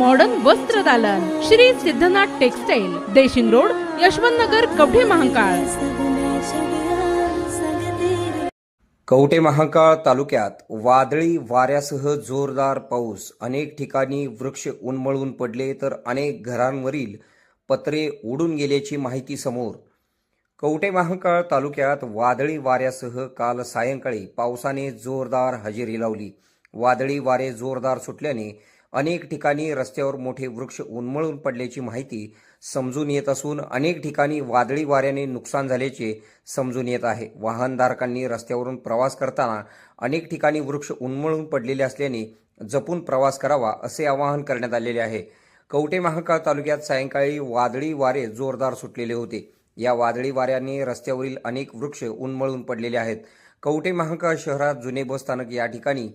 Modern वस्त्र दालन. Shri Siddhnath textile Deshing road Yashwant Nagar Kavathe Mahakal. Kavathe Mahakal तालुक्यात वादळी वाऱ्यासह जोरदार पाऊस. अनेक ठिकाणी वृक्ष उन्मळून पडले तर अनेक घरांवरील पत्रे उडून गेल्याची माहिती समोर. कवठे महाकाळ तालुक्यात वादळी वाऱ्यासह काल सायंकाळी पावसाने जोरदार हजेरी लावली. वादळी वारे जोरदार सुटल्याने अनेक ठिकाणी रस्त्यावर मोठे वृक्ष उन्मळून पडल्याची माहिती समजून येत असून अनेक ठिकाणी वादळी वाऱ्याने नुकसान झाल्याचे समजून येत आहे. वाहनधारकांनी रस्त्यावरून प्रवास करताना अनेक ठिकाणी वृक्ष उन्मळून पडलेले असल्याने जपून प्रवास करावा असे आवाहन करण्यात आलेले आहे. कवटे महाकाळ तालुक्यात सायंकाळी वादळी वारे जोरदार सुटलेले होते. या वादळी वाऱ्याने रस्त्यावरील अनेक वृक्ष उन्मळून पडलेले आहेत. कवटे महाकाळ शहरात जुने बस स्थानक या ठिकाणी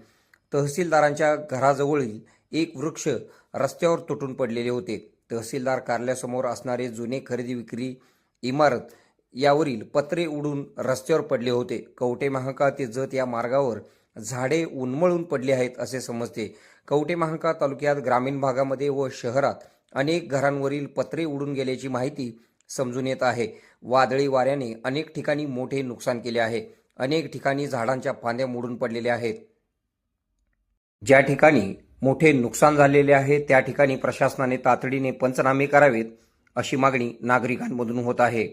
तहसीलदारांच्या घराजवळील एक वृक्ष रस्त्यावर तुटून पडलेले होते. तहसीलदार कार्यालयासमोर असणारे जुने खरेदी विक्री इमारत यावरील पत्रे उडून रस्त्यावर पडले होते. कवटे महाका ते जत या मार्गावर झाडे उन्मळून पडले आहेत असे समजते. कवटे महाका तालुक्यात ग्रामीण भागामध्ये व शहरात अनेक घरांवरील पत्रे उडून गेल्याची माहिती समजून येत आहे. वादळी वाऱ्याने अनेक ठिकाणी मोठे नुकसान केले आहे. अनेक ठिकाणी झाडांच्या फांद्या मोडून पडलेल्या आहेत. ज्या ठिकाणी मोठे नुकसान झालेले आहे. त्या ठिकाणी प्रशासनाने तातडीने पंचनामे करावेत अशी मागणी नागरिकांमधून होत आहे.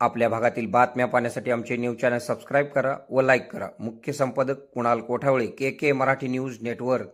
आपल्या भागातील बातम्या पाहण्यासाठी आमचे न्यूज चॅनल सबस्क्राईब करा व लाईक करा. मुख्य संपादक Kunal Kothawale K K Marathi news network.